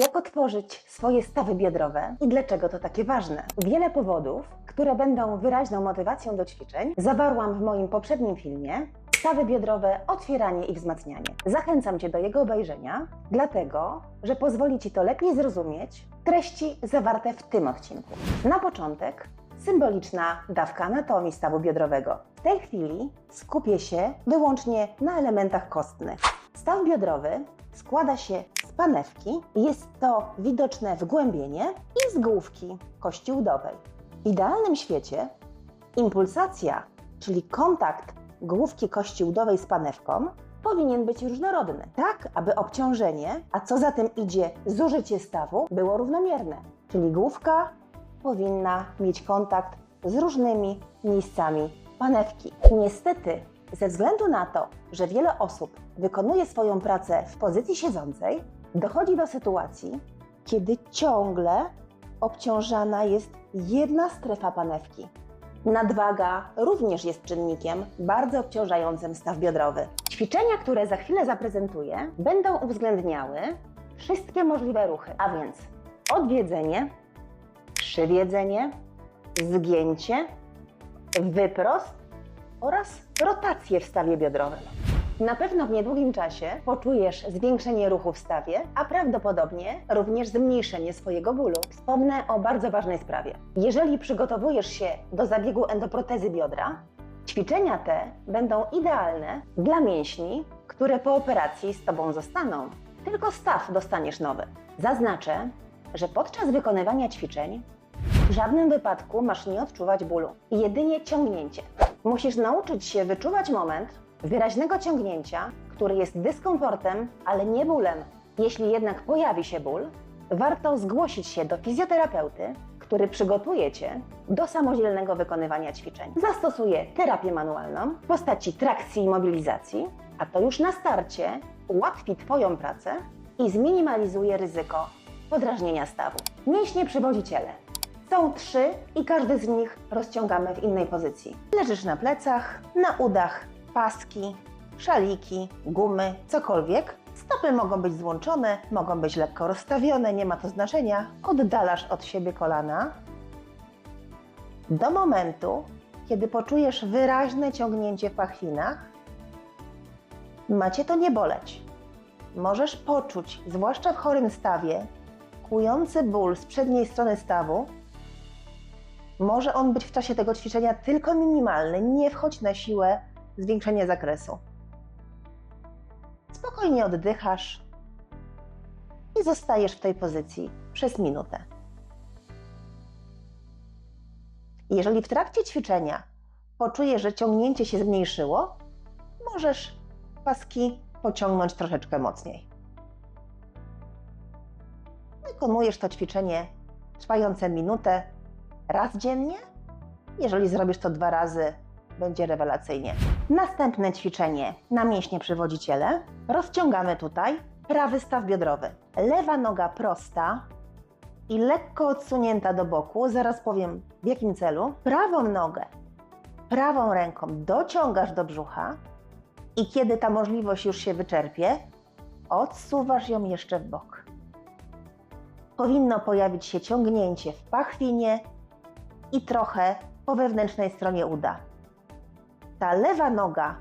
Jak otworzyć swoje stawy biodrowe i dlaczego to takie ważne? Wiele powodów, które będą wyraźną motywacją do ćwiczeń, zawarłam w moim poprzednim filmie Stawy biodrowe, otwieranie i wzmacnianie. Zachęcam Cię do jego obejrzenia, dlatego, że pozwoli Ci to lepiej zrozumieć treści zawarte w tym odcinku. Na początek symboliczna dawka anatomii stawu biodrowego. W tej chwili skupię się wyłącznie na elementach kostnych. Staw biodrowy składa się panewki, jest to widoczne wgłębienie i z główki kości udowej. W idealnym świecie impulsacja, czyli kontakt główki kości udowej z panewką, powinien być różnorodny, tak aby obciążenie, a co za tym idzie zużycie stawu, było równomierne. Czyli główka powinna mieć kontakt z różnymi miejscami panewki. Niestety, ze względu na to, że wiele osób wykonuje swoją pracę w pozycji siedzącej, dochodzi do sytuacji, kiedy ciągle obciążana jest jedna strefa panewki. Nadwaga również jest czynnikiem bardzo obciążającym staw biodrowy. Ćwiczenia, które za chwilę zaprezentuję, będą uwzględniały wszystkie możliwe ruchy, a więc odwiedzenie, przywiedzenie, zgięcie, wyprost oraz rotację w stawie biodrowym. Na pewno w niedługim czasie poczujesz zwiększenie ruchu w stawie, a prawdopodobnie również zmniejszenie swojego bólu. Wspomnę o bardzo ważnej sprawie. Jeżeli przygotowujesz się do zabiegu endoprotezy biodra, ćwiczenia te będą idealne dla mięśni, które po operacji z Tobą zostaną. Tylko staw dostaniesz nowy. Zaznaczę, że podczas wykonywania ćwiczeń w żadnym wypadku masz nie odczuwać bólu, jedynie ciągnięcie. Musisz nauczyć się wyczuwać moment wyraźnego ciągnięcia, który jest dyskomfortem, ale nie bólem. Jeśli jednak pojawi się ból, warto zgłosić się do fizjoterapeuty, który przygotuje Cię do samodzielnego wykonywania ćwiczeń. Zastosuje terapię manualną w postaci trakcji i mobilizacji, a to już na starcie ułatwi Twoją pracę i zminimalizuje ryzyko podrażnienia stawu. Mięśnie przywodziciele. Są trzy i każdy z nich rozciągamy w innej pozycji. Leżysz na plecach, na udach, paski, szaliki, gumy, cokolwiek. Stopy mogą być złączone, mogą być lekko rozstawione, nie ma to znaczenia. Oddalasz od siebie kolana do momentu, kiedy poczujesz wyraźne ciągnięcie w pachwinach. Macie to nie boleć. Możesz poczuć, zwłaszcza w chorym stawie, kłujący ból z przedniej strony stawu. Może on być w czasie tego ćwiczenia tylko minimalny, nie wchodź na siłę zwiększenie zakresu. Spokojnie oddychasz i zostajesz w tej pozycji przez minutę. Jeżeli w trakcie ćwiczenia poczujesz, że ciągnięcie się zmniejszyło, możesz paski pociągnąć troszeczkę mocniej. Wykonujesz to ćwiczenie trwające minutę raz dziennie. Jeżeli zrobisz to dwa razy, będzie rewelacyjnie. Następne ćwiczenie na mięśnie przywodziciele. Rozciągamy tutaj prawy staw biodrowy. Lewa noga prosta i lekko odsunięta do boku. Zaraz powiem w jakim celu. Prawą nogę prawą ręką dociągasz do brzucha i kiedy ta możliwość już się wyczerpie, odsuwasz ją jeszcze w bok. Powinno pojawić się ciągnięcie w pachwinie i trochę po wewnętrznej stronie uda ta lewa noga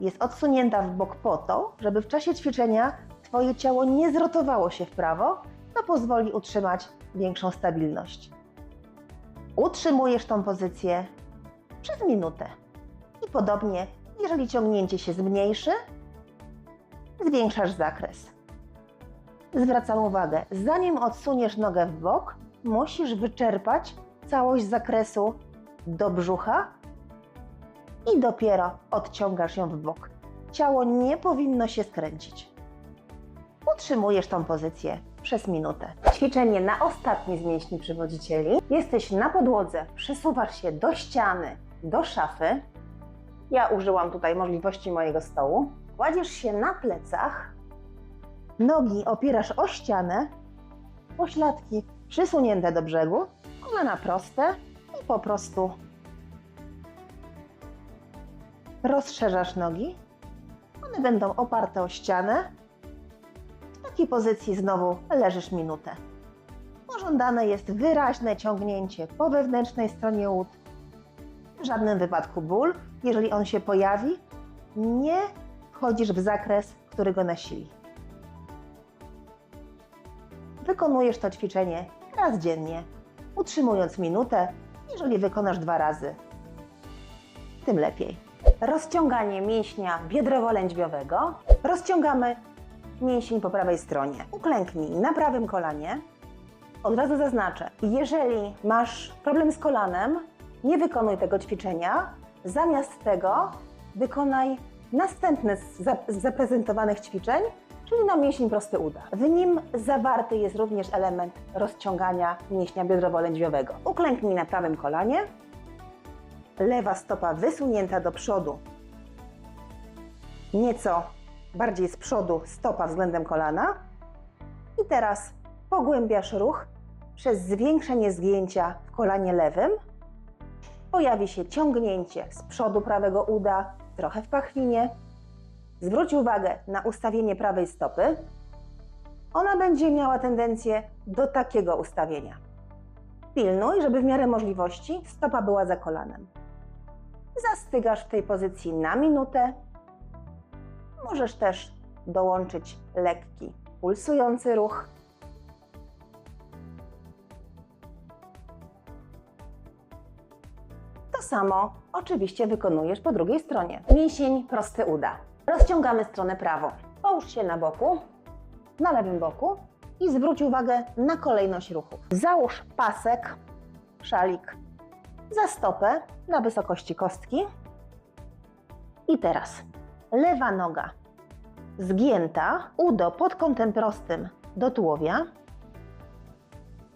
jest odsunięta w bok po to, żeby w czasie ćwiczenia Twoje ciało nie zrotowało się w prawo, to pozwoli utrzymać większą stabilność. Utrzymujesz tą pozycję przez minutę. I podobnie, jeżeli ciągnięcie się zmniejszy, zwiększasz zakres. Zwracam uwagę, zanim odsuniesz nogę w bok, musisz wyczerpać całość zakresu do brzucha i dopiero odciągasz ją w bok. Ciało nie powinno się skręcić. Utrzymujesz tą pozycję przez minutę. Ćwiczenie na ostatni z mięśni przywodzicieli. Jesteś na podłodze, przesuwasz się do ściany, do szafy. Ja użyłam tutaj możliwości mojego stołu. Kładziesz się na plecach, nogi opierasz o ścianę, pośladki przysunięte do brzegu, kolana proste i po prostu rozszerzasz nogi. One będą oparte o ścianę. W takiej pozycji znowu leżysz minutę. Pożądane jest wyraźne ciągnięcie po wewnętrznej stronie łód. W żadnym wypadku ból. Jeżeli on się pojawi, nie wchodzisz w zakres, który go nasili. Wykonujesz to ćwiczenie raz dziennie, utrzymując minutę. Jeżeli wykonasz dwa razy, tym lepiej. Rozciąganie mięśnia biodrowo-lędźwiowego. Rozciągamy mięsień po prawej stronie. Uklęknij na prawym kolanie. Od razu zaznaczę, jeżeli masz problem z kolanem, nie wykonuj tego ćwiczenia. Zamiast tego wykonaj następne z zap- z zaprezentowanych ćwiczeń, czyli na mięsień prosty uda. W nim zawarty jest również element rozciągania mięśnia biodrowo-lędźwiowego. Uklęknij na prawym kolanie, lewa stopa wysunięta do przodu, nieco bardziej z przodu stopa względem kolana. I teraz pogłębiasz ruch przez zwiększenie zgięcia w kolanie lewym. Pojawi się ciągnięcie z przodu prawego uda, trochę w pachwinie. Zwróć uwagę na ustawienie prawej stopy. Ona będzie miała tendencję do takiego ustawienia. Pilnuj, żeby w miarę możliwości stopa była za kolanem. Zastygasz w tej pozycji na minutę. Możesz też dołączyć lekki, pulsujący ruch. To samo oczywiście wykonujesz po drugiej stronie. Mięsień prosty uda. Rozciągamy stronę prawą. Połóż się na boku, na lewym boku i zwróć uwagę na kolejność ruchów. Załóż pasek, szalik za stopę na wysokości kostki. I teraz lewa noga zgięta, udo pod kątem prostym do tułowia.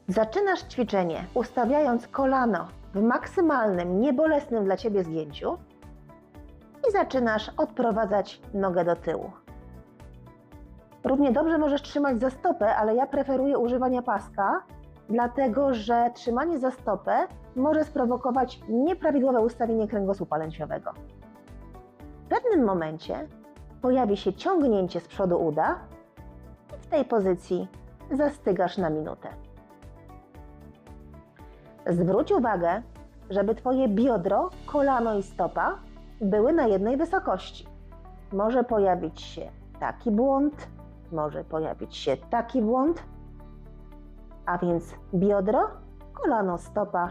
Zaczynasz ćwiczenie ustawiając kolano w maksymalnym, niebolesnym dla Ciebie zgięciu i zaczynasz odprowadzać nogę do tyłu. Równie dobrze możesz trzymać za stopę, ale ja preferuję używania paska, dlatego że trzymanie za stopę może sprowokować nieprawidłowe ustawienie kręgosłupa lędźwiowego. W pewnym momencie pojawi się ciągnięcie z przodu uda i w tej pozycji zastygasz na minutę. Zwróć uwagę, żeby Twoje biodro, kolano i stopa były na jednej wysokości. Może pojawić się taki błąd, może pojawić się taki błąd, a więc biodro, kolano, stopa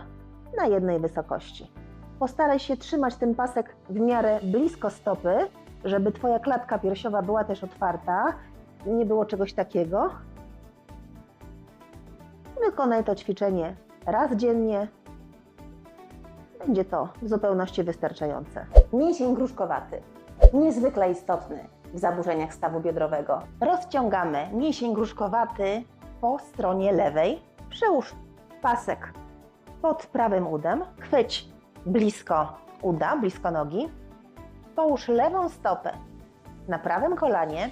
na jednej wysokości. Postaraj się trzymać ten pasek w miarę blisko stopy, żeby Twoja klatka piersiowa była też otwarta, nie było czegoś takiego. Wykonaj to ćwiczenie raz dziennie. Będzie to w zupełności wystarczające. Mięsień gruszkowaty, niezwykle istotny w zaburzeniach stawu biodrowego. Rozciągamy mięsień gruszkowaty po stronie lewej. Przyłóż pasek pod prawym udem, chwyć blisko uda, blisko nogi. Połóż lewą stopę na prawym kolanie.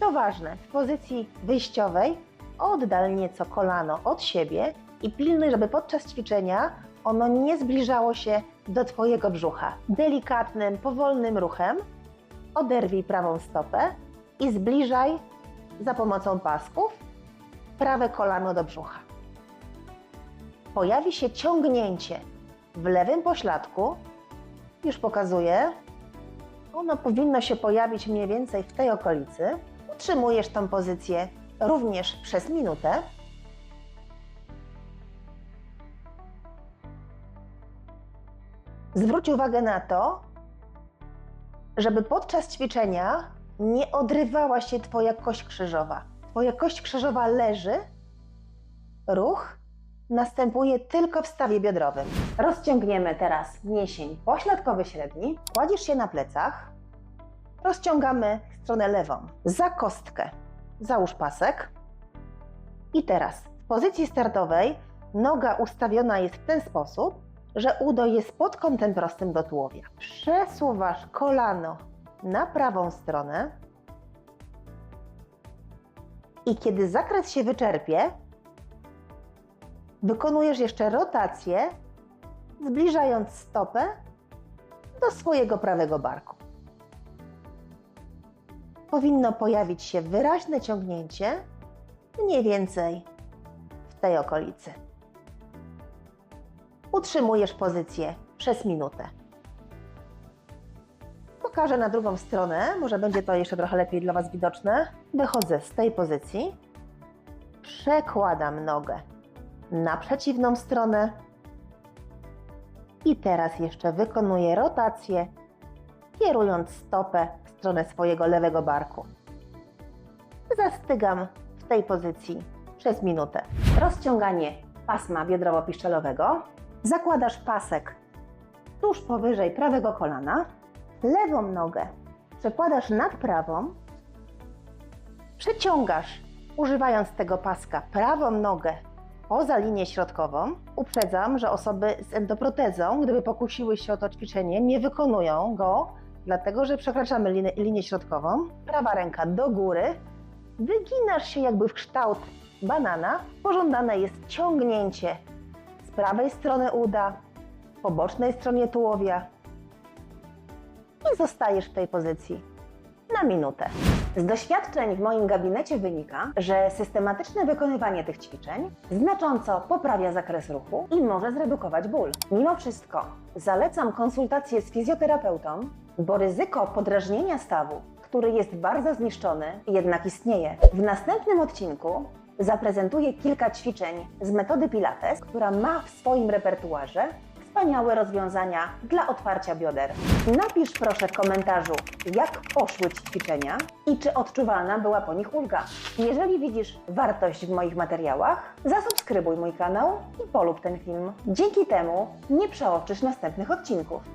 To ważne, w pozycji wyjściowej oddal nieco kolano od siebie i pilnuj, żeby podczas ćwiczenia ono nie zbliżało się do Twojego brzucha. Delikatnym, powolnym ruchem oderwij prawą stopę i zbliżaj za pomocą pasków prawe kolano do brzucha. Pojawi się ciągnięcie w lewym pośladku. Już pokazuję. Ono powinno się pojawić mniej więcej w tej okolicy. Utrzymujesz tą pozycję również przez minutę. Zwróć uwagę na to, żeby podczas ćwiczenia nie odrywała się Twoja kość krzyżowa. Twoja kość krzyżowa leży, ruch następuje tylko w stawie biodrowym. Rozciągniemy teraz mięsień pośladkowy średni. Kładziesz się na plecach, rozciągamy stronę lewą za kostkę. Załóż pasek. I teraz w pozycji startowej noga ustawiona jest w ten sposób, że udo jest pod kątem prostym do tułowia. Przesuwasz kolano na prawą stronę i kiedy zakres się wyczerpie, wykonujesz jeszcze rotację, zbliżając stopę do swojego prawego barku. Powinno pojawić się wyraźne ciągnięcie mniej więcej w tej okolicy. Utrzymujesz pozycję przez minutę. Pokażę na drugą stronę, może będzie to jeszcze trochę lepiej dla Was widoczne. Wychodzę z tej pozycji, przekładam nogę na przeciwną stronę i teraz jeszcze wykonuję rotację, kierując stopę w stronę swojego lewego barku. Zastygam w tej pozycji przez minutę. Rozciąganie pasma biodrowo-piszczelowego. Zakładasz pasek tuż powyżej prawego kolana. Lewą nogę przekładasz nad prawą. Przeciągasz, używając tego paska, prawą nogę poza linię środkową. Uprzedzam, że osoby z endoprotezą, gdyby pokusiły się o to ćwiczenie, nie wykonują go, dlatego że przekraczamy linię, linię środkową. Prawa ręka do góry, wyginasz się jakby w kształt banana. Pożądane jest ciągnięcie z prawej strony uda, po bocznej stronie tułowia i zostajesz w tej pozycji na minutę. Z doświadczeń w moim gabinecie wynika, że systematyczne wykonywanie tych ćwiczeń znacząco poprawia zakres ruchu i może zredukować ból. Mimo wszystko zalecam konsultację z fizjoterapeutą, bo ryzyko podrażnienia stawu, który jest bardzo zniszczony, jednak istnieje. W następnym odcinku zaprezentuję kilka ćwiczeń z metody Pilates, która ma w swoim repertuarze wspaniałe rozwiązania dla otwarcia bioder. Napisz proszę w komentarzu, jak poszły Ci ćwiczenia i czy odczuwalna była po nich ulga. Jeżeli widzisz wartość w moich materiałach, zasubskrybuj mój kanał i polub ten film. Dzięki temu nie przeoczysz następnych odcinków.